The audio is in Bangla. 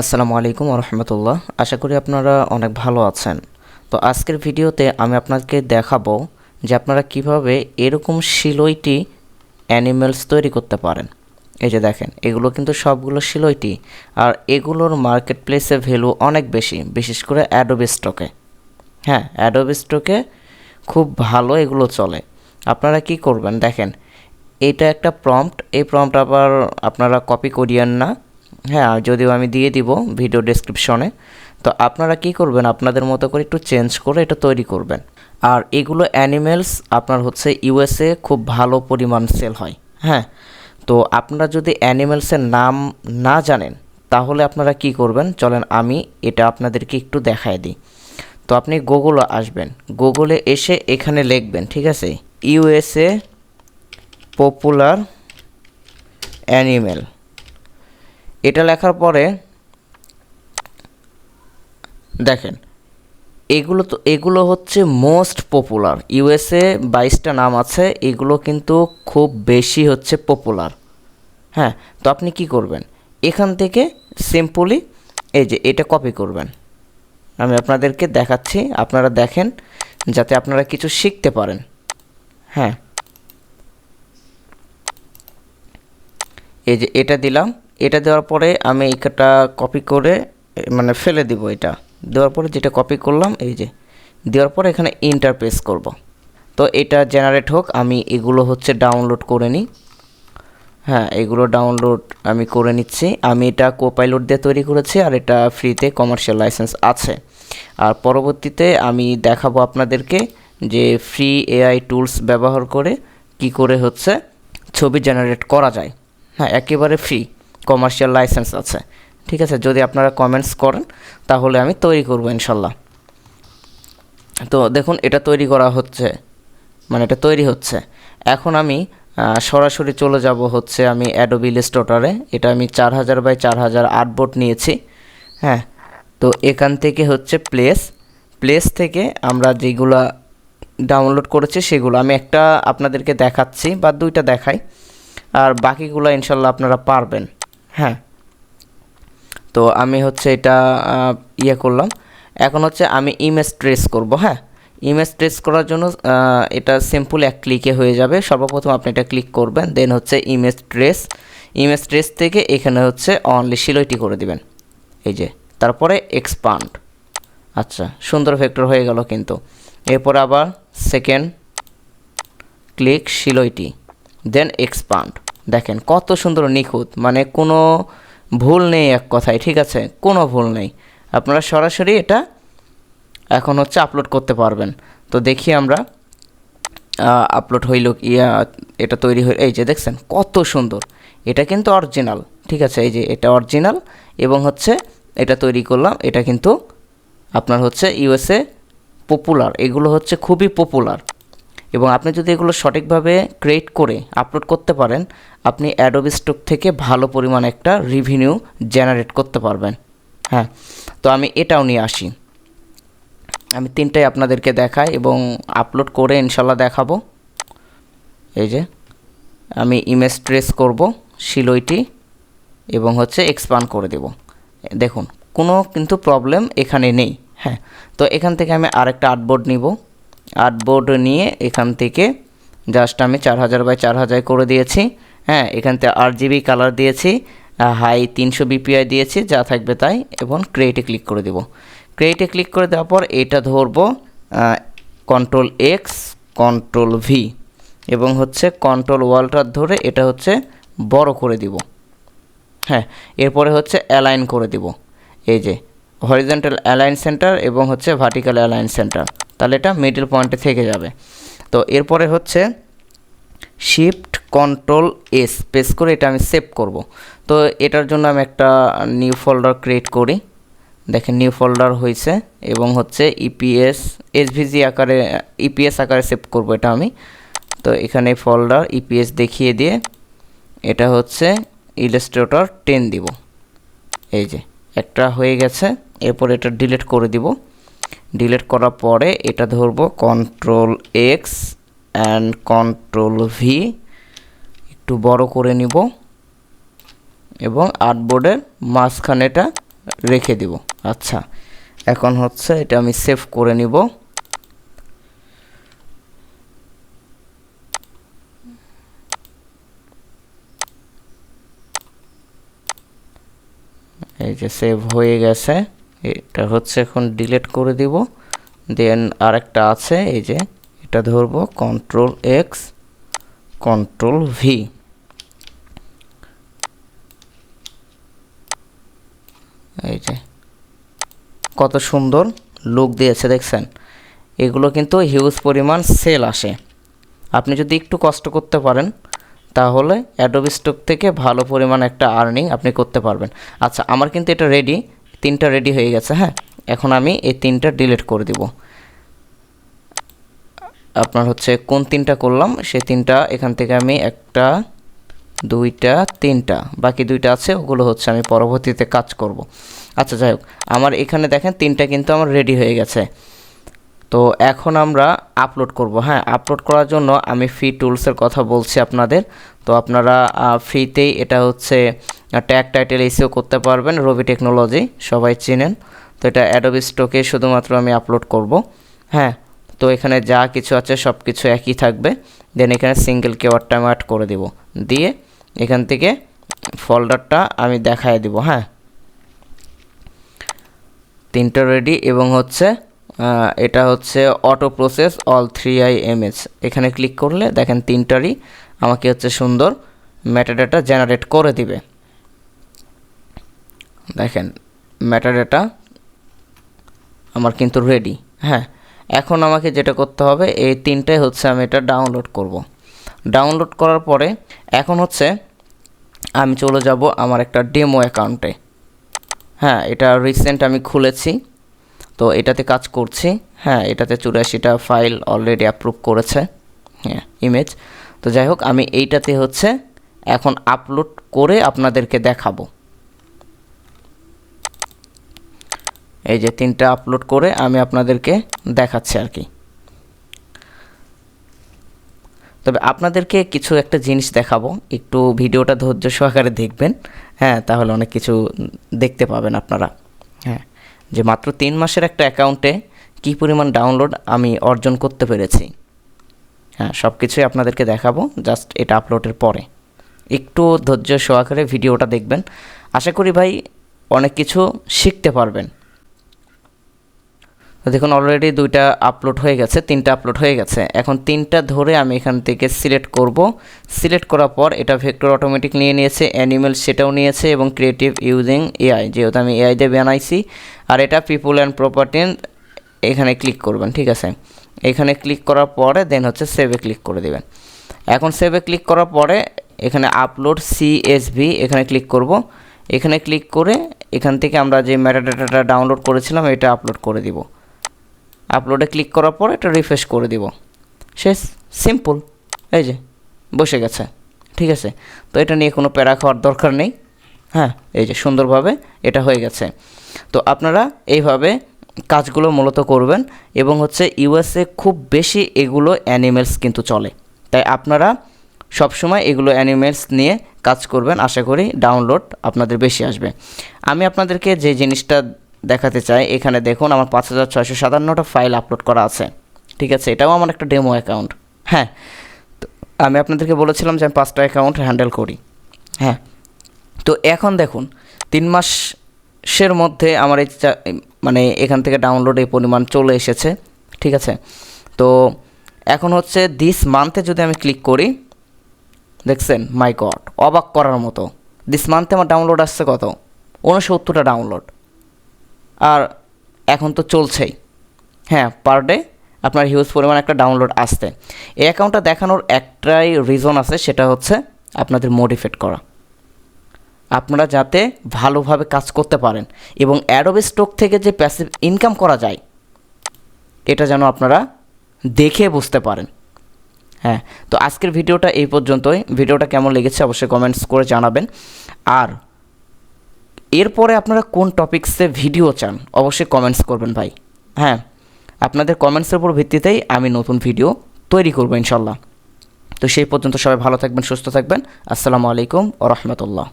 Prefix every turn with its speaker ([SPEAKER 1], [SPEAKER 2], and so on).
[SPEAKER 1] আসসালামু আলাইকুম রহমতুল্লাহ আশা করি আপনারা অনেক ভালো আছেন। তো আজকের ভিডিওতে আমি আপনাকে দেখাবো যে আপনারা কীভাবে এরকম শিলইটি অ্যানিমেলস তৈরি করতে পারেন। এই যে দেখেন, এগুলো কিন্তু সবগুলো শিলইটি। আর এগুলোর মার্কেট প্লেসে ভ্যালু অনেক বেশি, বিশেষ করে অ্যাডোবি স্টকে। হ্যাঁ অ্যাডোবি স্টকে খুব ভালো এগুলো চলে। আপনারা কি করবেন? দেখেন, এটা একটা প্রম্পট। এই প্রম্পট আবার আপনারা কপি করিয়েন না। হ্যাঁ যদিও আমি দিয়ে দিব ভিডিও ডেসক্রিপশনে তো আপনারা কি করবেন? আপনাদের মতো করে একটু চেঞ্জ করে এটা তৈরি করবেন। আর এগুলো অ্যানিমেলস আপনার হচ্ছে ইউএসএ খুব ভালো পরিমাণ সেল হয়। হ্যাঁ তো আপনারা যদি অ্যানিমেলসের নাম না জানেন, তাহলে আপনারা কি করবেন? চলেন আমি এটা আপনাদেরকে একটু দেখায় দিই। তো আপনি গুগলে আসবেন। গুগলে এসে এখানে লিখবেন, ঠিক আছে? ইউএসএ পপুলার অ্যানিমেল এটা লেখার পরে দেখেন, এগুলো তো, এগুলো হচ্ছে মোস্ট পপুলার ইউএসএ বাইশটা নাম আছে, এগুলো কিন্তু খুব বেশি হচ্ছে পপুলার হ্যাঁ তো আপনি কি করবেন? এখান থেকে সিম্পলি এই যে এটা কপি করবেন। আমি আপনাদেরকে দেখাচ্ছি, আপনারা দেখেন যাতে আপনারা কিছু শিখতে পারেন। হ্যাঁ। এই যে এটা দিলাম এটা দেওয়ার পরে আমি এটা কপি করে মানে ফেলে দিব এটা। দেওয়ার পরে যেটা কপি করলাম, এই যে, দেওয়ার পরে এখানে ইন্টারপেস করব। তো এটা জেনারেট হোক, আমি এগুলো হচ্ছে ডাউনলোড করে নিই। হ্যাঁ এগুলো ডাউনলোড আমি করে নিচ্ছি। আমি এটা কোপাইলট দিয়ে তৈরি করেছি আর এটা ফ্রিতে কমার্শিয়াল লাইসেন্স আছে। আর পরবর্তীতে আমি দেখাবো আপনাদেরকে যে ফ্রি এআই টুলস ব্যবহার করে কি করে হচ্ছে ছবি জেনারেট করা যায়। হ্যাঁ একেবারে ফ্রি কমার্শিয়াল লাইসেন্স আছে। ঠিক আছে? যদি আপনারা কমেন্টস করেন, তাহলে আমি তৈরি করব ইনশাল্লাহ। তো দেখুন, এটা তৈরি করা হচ্ছে। মানে এটা তৈরি হচ্ছে। এখন আমি সরাসরি চলে যাব হচ্ছে আমি অ্যাডোবি ইলাস্ট্রেটরে এটা আমি চার হাজার বাই চার হাজার আট বোর্ড নিয়েছি। হ্যাঁ? তো এখান থেকে হচ্ছে প্লেস প্লেস থেকে আমরা যেগুলা ডাউনলোড করেছি, সেগুলো আমি একটা আপনাদেরকে দেখাচ্ছি বা দুইটা দেখাই। আর বাকিগুলো ইনশাল্লাহ আপনারা পারবেন। হ্যাঁ। তো আমি হচ্ছে এটা ইয়ে করলাম। এখন হচ্ছে আমি ইমেজ ট্রেস করব হ্যাঁ? ইমেজ ট্রেস করার জন্য এটা সিম্পল এক ক্লিকে হয়ে যাবে। সর্বপ্রথম আপনি এটা ক্লিক করবেন দেন হচ্ছে ইমেজ ট্রেস ইমেজ ট্রেস থেকে এখানে হচ্ছে অনলি শিলইটি করে দিবেন। এই যে, তারপরে এক্সপান্ড আচ্ছা সুন্দর ভেক্টর হয়ে গেল কিন্তু। এরপর আবার সেকেন্ড ক্লিক শিলইটি দেন এক্সপান্ড দেখেন, কত সুন্দর নিখুঁত। মানে কোনো ভুল নেই এক কথায়, ঠিক আছে? কোনো ভুল নেই। আপনারা সরাসরি এটা এখন হচ্ছে আপলোড করতে পারবেন। তো দেখি আমরা আপলোড হইল ইয়া এটা তৈরি হয়ে এই যে দেখছেন, কত সুন্দর। এটা কিন্তু অরিজিনাল ঠিক আছে? এই যে এটা অরিজিনাল এবং হচ্ছে এটা তৈরি করলাম। এটা কিন্তু আপনার হচ্ছে ইউএসএ পপুলার এগুলো হচ্ছে খুবই পপুলার এবং আপনি যদি এগুলো সঠিকভাবে ক্রিয়েট করে আপলোড করতে পারেন, আপনি অ্যাডোবি স্টক থেকে ভালো পরিমাণ একটা রিভিনিউ জেনারেট করতে পারবেন। হ্যাঁ তো আমি এটাও নিয়ে আসি। আমি তিনটাই আপনাদেরকে দেখাই এবং আপলোড করে ইনশাল্লাহ দেখাবো। এই যে, আমি ইমেজ ট্রেস করব, শিলইটি, এবং হচ্ছে এক্সপান্ড করে দেব। দেখুন, কোনো কিন্তু প্রবলেম এখানে নেই। হ্যাঁ তো এখান থেকে আমি আরেকটা আর্টবোর্ড নিব। আর্টবোর্ড নিয়ে এখান থেকে জাস্ট আমি চার হাজার বাই চার হাজার করে দিয়েছি। হ্যাঁ এখান থেকে আট জিবি কালার দিয়েছি হাই তিনশো বিপিআই দিয়েছি, যা থাকবে তাই, এবং ক্রিয়েটে ক্লিক করে দেব। ক্রিয়েটে ক্লিক করে দেওয়ার পর এটা ধরবো কন্ট্রোল এক্স কন্ট্রোল ভি এবং হচ্ছে কন্ট্রোল ওয়ালটা ধরে এটা হচ্ছে বড় করে দিব। হ্যাঁ এরপরে হচ্ছে অ্যালাইন করে দিব। এই যে হরিজেন্টাল অ্যালাইন সেন্টার এবং হচ্ছে ভার্টিক্যাল অ্যালাইন সেন্টার তাহলে এটা মিডল পয়েন্টে থেকে যাবে। তো এরপরে হচ্ছে শিফট কন্ট্রোল এস প্রেস করে এটা আমি সেভ করব। তো এটার জন্য আমি একটা নিউ ফোল্ডার ক্রিয়েট করি। দেখেন নিউ ফোল্ডার হয়েছে এবং হচ্ছে ইপিএস এসভিজি আকারে ইপিএস আকারে সেভ করব এটা আমি। তো এখানে ফোল্ডার ইপিএস দেখিয়ে দিয়ে এটা হচ্ছে ইলাস্ট্রেটর টেন দিব। এই যে, একটা হয়ে গেছে। এরপর এটা ডিলিট করে দিব। ডিলিট করার পরে এটা ধরবো control X and control V একটু বড় করে নিব এবং আর্টবোর্ডের মাঝখানেটা রেখে দিব। আচ্ছা এখন হচ্ছে এটা আমি সেভ করে নিব। এই যে সেভ হয়ে গেছে। এটা হচ্ছে এখন ডিলিট করে দিব। দেন আরেকটা আছে, এই যে এটা ধরবো কন্ট্রোল এক্স কন্ট্রোল ভি এই যে কত সুন্দর লুক দিয়েছে, দেখছেন? এগুলো কিন্তু হিউজ পরিমাণ সেল আসে। আপনি যদি একটু কষ্ট করতে পারেন, তাহলে অ্যাডোবি স্টক থেকে ভালো পরিমাণ একটা আর্নিং আপনি করতে পারবেন। আচ্ছা আমার কিন্তু এটা রেডি তিনটা রেডি হয়ে গেছে হ্যাঁ? এখন আমি এই তিনটা ডিলিট করে দিব। আপনার হচ্ছে কোন তিনটা করলাম, সেই তিনটা, এখান থেকে আমি একটা, দুইটা, তিনটা, বাকি দুইটা আছে, ওগুলো হচ্ছে আমি পরবর্তীতে কাজ করব। আচ্ছা যাই হোক, আমার এখানে দেখেন তিনটা কিন্তু আমার রেডি হয়ে গেছে। তো এখন আমরা আপলোড করব হ্যাঁ? আপলোড করার জন্য আমি ফি টুলসের কথা বলছি আপনাদের। তো আপনারা ফ্রিতেই এটা হচ্ছে ট্যাগ টাইটেল এসিও করতে পারবেন রবি টেকনোলজি সবাই চেনেন। তো এটা অ্যাডোবি স্টকে শুধুমাত্র আমি আপলোড করব। হ্যাঁ তো এখানে যা কিছু আছে সব কিছু একই থাকবে। দেন এখানে সিঙ্গেল কেওয়ার্ডটা আমি অ্যাড করে দিব। দিয়ে এখান থেকে ফোল্ডারটা আমি দেখায় দিব হ্যাঁ। তিনটা রেডি এবং হচ্ছে এটা হচ্ছে auto process all three items এখানে ক্লিক করলে দেখেন তিনটারই আমাকে হচ্ছে সুন্দর ম্যাটাডাটা জেনারেট করে দিবে। দেখেন ম্যাটাডাটা আমার কিন্তু রেডি হ্যাঁ এখন আমাকে যেটা করতে হবে, এই তিনটাই হচ্ছে আমি এটা ডাউনলোড করব। ডাউনলোড করার পরে এখন হচ্ছে আমি চলে যাব আমার একটা ডেমো অ্যাকাউন্টে হ্যাঁ এটা রিসেন্ট আমি খুলেছি, তো এটাতে কাজ করছি। হ্যাঁ এটাতে চুরাশিটা ফাইল অলরেডি অ্যাপ্রুভ করেছে। হ্যাঁ ইমেজ তো যাই হোক, আমি এইটাতে হচ্ছে এখন আপলোড করে আপনাদেরকে দেখাবো। এই যে তিনটা আপলোড করে আমি আপনাদেরকে দেখাচ্ছি আর কি। তবে আপনাদেরকে কিছু একটা জিনিস দেখাবো। একটু ভিডিওটা ধৈর্য সহকারে দেখবেন। হ্যাঁ তাহলে অনেক কিছু দেখতে পাবেন আপনারা। হ্যাঁ যে মাত্র তিন মাসের একটা অ্যাকাউন্টে কী পরিমাণ ডাউনলোড আমি অর্জন করতে পেরেছি। হ্যাঁ সব কিছুই আপনাদেরকে দেখাবো জাস্ট এটা আপলোডের পরে। একটু ধৈর্য সহকারে ভিডিওটা দেখবেন। আশা করি ভাই অনেক কিছু শিখতে পারবেন। দেখুন অলরেডি দুইটা আপলোড হয়ে গেছে, তিনটা আপলোড হয়ে গেছে। এখন তিনটা ধরে আমি এখান থেকে সিলেক্ট করব। সিলেক্ট করার পর এটা ভেক্টর অটোমেটিক নিয়ে নিয়েছে অ্যানিমেল সেটাও নিয়েছে এবং ক্রিয়েটিভ ইউজিং এআই যেহেতু আমি এআই দিয়ে বানাইছি, আর এটা পিপুল অ্যান্ড প্রপার্টি এখানে ক্লিক করবেন, ঠিক আছে? এখানে ক্লিক করার পরে দেন হচ্ছে সেভে ক্লিক করে দেবেন। এখন সেভে ক্লিক করার পরে এখানে আপলোড সিএসভি এখানে ক্লিক করব। এখানে ক্লিক করে এখান থেকে আমরা যে ম্যাটা ম্যাটাডাটাটা ডাউনলোড করেছিলাম এটা আপলোড করে দিব। আপলোডে ক্লিক করার পর এটা রিফ্রেশ করে দিব। শেষ সিম্পল এই যে, বসে গেছে, ঠিক আছে? তো এটা নিয়ে কোনো প্যারা খাওয়ার দরকার নেই। হ্যাঁ এই যে সুন্দরভাবে এটা হয়ে গেছে। তো আপনারা এইভাবে কাজগুলো মূলত করবেন এবং হচ্ছে ইউএসএ খুব বেশি এগুলো অ্যানিমেলস কিন্তু চলে। তাই আপনারা সবসময় এগুলো অ্যানিমেলস নিয়ে কাজ করবেন। আশা করি ডাউনলোড আপনাদের বেশি আসবে। আমি আপনাদেরকে যে জিনিসটা দেখাতে চাই, এখানে দেখুন আমার পাঁচ হাজার ছয়শো সাতান্নটা ফাইল আপলোড করা আছে। ঠিক আছে, এটাও আমার একটা ডেমো অ্যাকাউন্ট। হ্যাঁ তো আমি আপনাদেরকে বলেছিলাম যে আমি পাঁচটা অ্যাকাউন্ট হ্যান্ডেল করি। হ্যাঁ তো এখন দেখুন, তিন মাসের মধ্যে আমার এই মানে এখান থেকে ডাউনলোড এই পরিমাণ চলে এসেছে, ঠিক আছে? তো এখন হচ্ছে দিস মান্থে যদি আমি ক্লিক করি, দেখছেন মাই গড অবাক করার মতো। দিস মান্থে আমার ডাউনলোড আসছে কত? উনসত্তরটা ডাউনলোড আর এখন তো চলছেই। হ্যাঁ পার ডে আপনার হিউজ পরিমাণ একটা ডাউনলোড আসতে এই অ্যাকাউন্টটা দেখানোর একটাই রিজন আছে, সেটা হচ্ছে আপনাদের মোটিভেট করা। আপনারা যাতে ভালোভাবে কাজ করতে পারেন এবং অ্যাডোবে স্টক থেকে যে প্যাসিভ ইনকাম করা যায়, এটা যেন আপনারা দেখে বুঝতে পারেন। হ্যাঁ তো আজকের ভিডিওটা এই পর্যন্তই। ভিডিওটা কেমন লেগেছে অবশ্যই কমেন্টস করে জানাবেন। আর এরপরে আপনারা কোন টপিক্সে ভিডিও চান, অবশ্যই কমেন্টস করবেন ভাই। হ্যাঁ আপনাদের কমেন্টসের উপর ভিত্তিতেই আমি নতুন ভিডিও তৈরি করব ইনশাল্লাহ। তো সেই পর্যন্ত সবাই ভালো থাকবেন, সুস্থ থাকবেন। আসসালামু আলাইকুম ও রহমতুল্লাহ।